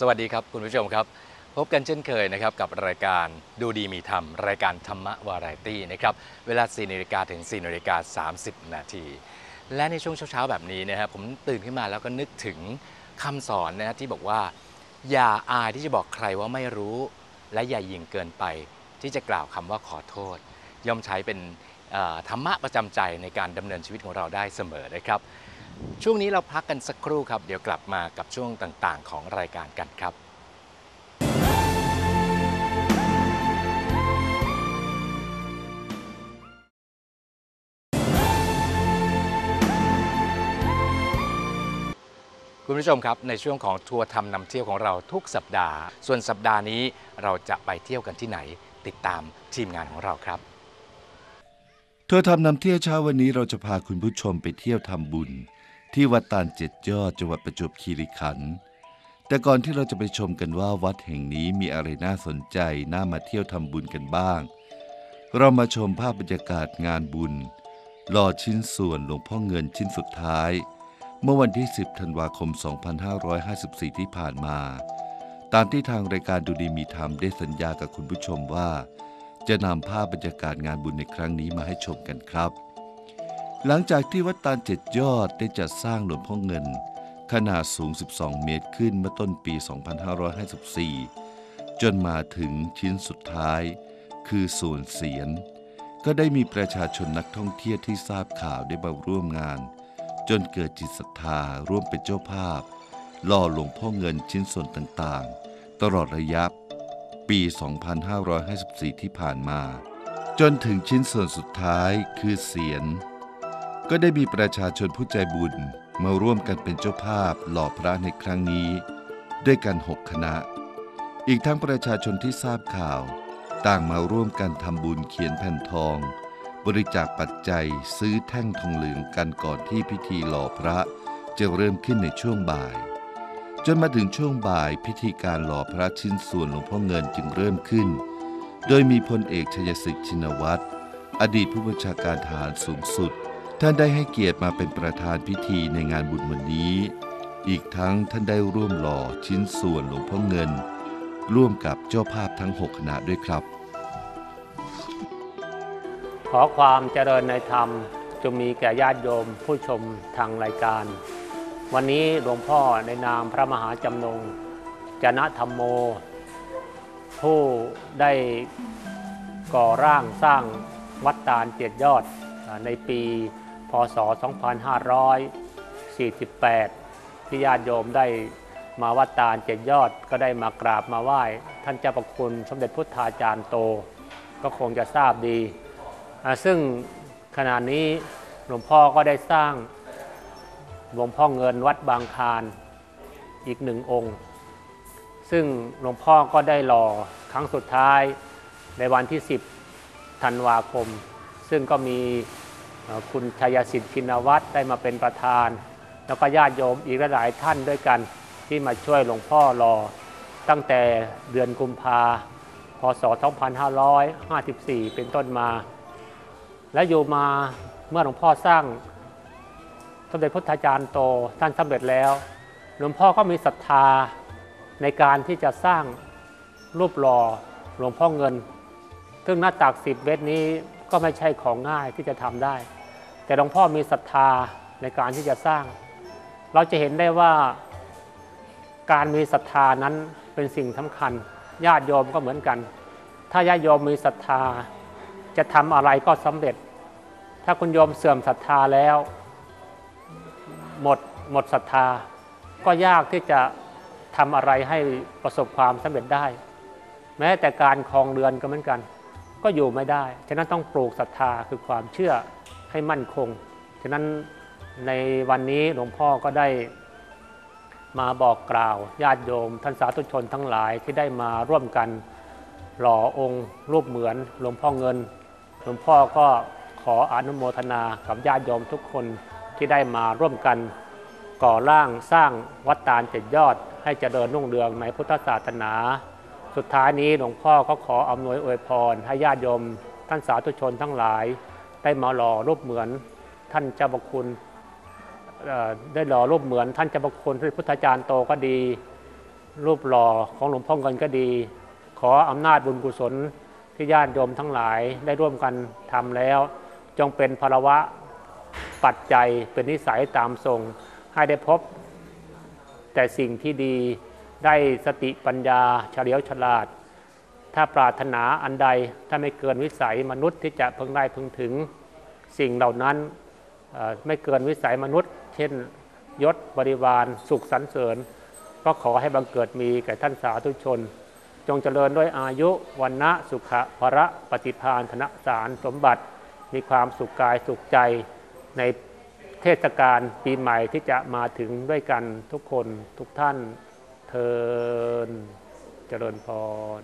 สวัสดีครับคุณผู้ชมครับ พบกันเช่นเคยนะครับกับรายการดูดีมีธรรม รายการธรรมะวาไรตี้นะครับเวลา 4นาฬิกาถึง 4นาฬิกา30 นาที และในช่วงเช้าๆแบบนี้นะครับผมตื่นขึ้นมาแล้วก็นึกถึงคำสอนนะฮะที่บอกว่า อย่าอายที่จะบอกใครว่าไม่รู้ และอย่ายิงเกินไป ที่จะกล่าวคำว่าขอโทษ ย่อมใช้เป็นธรรมะประจำใจในการดำเนินชีวิตของเราได้เสมอนะครับ ช่วงนี้เราพักกันสักครู่ครับ เดี๋ยวกลับมากับช่วงต่างๆ ของรายการกันครับคุณผู้ชมครับ ในช่วงของทัวร์ทำนำเที่ยวของเราทุกสัปดาห์ ส่วนสัปดาห์นี้เราจะไปเที่ยวกันที่ไหน ติดตามทีมงานของเราครับเธอทำนำเที่ยวเช้าวันนี้เราจะพาคุณผู้ชมไปเที่ยวทำบุญ ที่วัดตาลเจ็ดยอดจังหวัดประจวบคีรีขันธ์แต่ก่อนที่เราจะไปชมกันว่าวัดแห่งนี้มีอะไรน่าสนใจน่ามาเที่ยวทำบุญกันบ้าง เรามาชมภาพบรรยากาศงานบุญหล่อชิ้นส่วนหลวงพ่อเงินชิ้นสุดท้าย เมื่อวันที่ 10 ธันวาคม 2554 ที่ผ่านมา ตามที่ทางรายการดูดีมีธรรมได้สัญญากับคุณผู้ชมว่า จะนำภาพบรรยากาศงานบุญในครั้งนี้มาให้ชมกันครับ หลังจากที่วัดตาลเจ็ดยอดได้จัดสร้างหลวงพ่อเงิน ขนาดสูง 12 เมตรขึ้นเมื่อต้นปี 2554 จนมาถึงชิ้นสุดท้าย คือส่วนเสียน ก็ได้มีประชาชนนักท่องเที่ยวที่ทราบข่าวได้มาร่วมงาน จนเกิดจิตศรัทธาร่วมเป็นเจ้าภาพหล่อหลวงพ่อเงินชิ้นส่วนต่างๆ ตลอดระยะ ปี 2554 ที่ผ่านมา จนถึงชิ้นส่วนสุดท้ายคือเสียน ก็ได้มีประชาชนผู้ใจบุญมาร่วมกันเป็นเจ้าภาพหล่อพระในครั้งนี้ ด้วยกันหกคณะ อีกทั้งประชาชนที่ทราบข่าว ต่างมาร่วมกันทำบุญเขียนแผ่นทอง บริจาคปัจจัยซื้อแท่งทองเหลืองกันก่อนที่พิธีหล่อพระจะเริ่มขึ้นในช่วงบ่าย จนมาถึงช่วงบ่ายพิธีการหล่อพระชิ้นส่วนหลวงพ่อเงินจึงเริ่มขึ้น โดยมีพลเอกชยศิษย์ชินวัตรอดีตผู้บัญชาการทหารสูงสุด ท่านได้ให้เกียรติมาเป็นประธานพิธีในงานบุญวันนี้ อีกทั้งท่านได้ร่วมหล่อชิ้นส่วนหลวงพ่อเงิน ร่วมกับเจ้าภาพทั้ง 6 คณะด้วยครับ ขอความเจริญในธรรมจงมีแก่ญาติโยมผู้ชมทางรายการ วันนี้หลวงพ่อในนามพระมหาจำนงจนะธรรมโม ผู้ได้ก่อร่างสร้างวัดตาลเจ็ดยอดอ่าในปี ศ 2548 ที่ญาติโยมได้มาวัดตาลเจ็ดยอดก็ได้มากราบมาไหว้ ท่านเจ้าประคุณสมเด็จพุทธาจารย์โต ก็คงจะทราบดี ซึ่งขณะนี้หลวงพ่อก็ได้สร้างหลวงพ่อเงินวัดบางคารอีกหนึ่งองค์ ซึ่งหลวงพ่อก็ได้หล่อครั้งสุดท้ายในวันที่ 10 ธันวาคม ซึ่งก็มี คุณชัยสิทธิ์กินวัตรได้มาเป็นประธาน แล้วก็ญาติโยมอีกหลายท่านด้วยกันที่มาช่วยหลวงพ่อหล่อตั้งแต่เดือนกุมภาพศ 2554 เป็นต้นมา และอยู่มาเมื่อหลวงพ่อสร้างสมเด็จพุทธาจารย์โตท่านสำเร็จแล้ว หลวงพ่อก็มีศรัทธาในการที่จะสร้างรูปหล่อหลวงพ่อเงิน ซึ่งหน้าตักสิบเมตรนี้ก็ไม่ใช่ของง่ายที่จะทำได้ แต่หลวงพ่อมีศรัทธาในการที่จะสร้าง เราจะเห็นได้ว่าการมีศรัทธานั้นเป็นสิ่งสำคัญ ญาติโยมก็เหมือนกัน ถ้าญาติโยมมีศรัทธา จะทำอะไรก็สำเร็จ ถ้าคุณโยมเสื่อมศรัทธาแล้ว หมดหมดศรัทธา ก็ยากที่จะทำอะไรให้ประสบความสำเร็จได้ แม้แต่การคลองเรือนก็เหมือนกัน ก็อยู่ไม่ได้ ฉะนั้นต้องปลูกศรัทธาคือความเชื่อ ให้มั่นคง ฉะนั้นในวันนี้หลวงพ่อก็ได้มาบอกกล่าวญาติโยมท่านสาธุชนทั้งหลายที่ได้มาร่วมกันหล่อองค์รูปเหมือนหลวงพ่อเงิน หลวงพ่อก็ขออนุโมทนากับญาติโยมทุกคนที่ได้มาร่วมกันก่อร่างสร้างวัดตาลเจ็ดยอด ให้เจริญรุ่งเรืองในพุทธศาสนา สุดท้ายนี้หลวงพ่อก็ขออำนวยอวยพรให้ญาติโยมท่านสาธุชนทั้งหลาย ได้มาหล่อรูปเหมือนท่านเจ้าพระคุณได้หล่อรูปเหมือนท่านเจ้าพระคุณพระพุทธจารย์โตก็ดี รูปหล่อของหลวงพ่อเงินก็ดี ขออำนาจบุญกุศลที่ญาติโยมทั้งหลายได้ร่วมกันทำแล้ว จงเป็นภารวะปัจจัยเป็นนิสัยตามทรงให้ได้พบ แต่สิ่งที่ดีได้สติปัญญาเฉลียวฉลาด ถ้าปรารถนาอันใดถ้าไม่เกินวิสัยมนุษย์ที่จะพึงได้พึงถึงสิ่งเหล่านั้นไม่เกินวิสัยมนุษย์ เช่นยศบริวารสุขสรรเสริญ ก็ขอให้บังเกิดมีแก่ท่านสาธุชน จงเจริญด้วยอายุวันนะสุขะภระปฏิภาณธนสารสมบัติ มีความสุขกายสุขใจในเทศกาลปีใหม่ที่จะมาถึงด้วยกันทุกคนทุกท่านเทินเจริญพร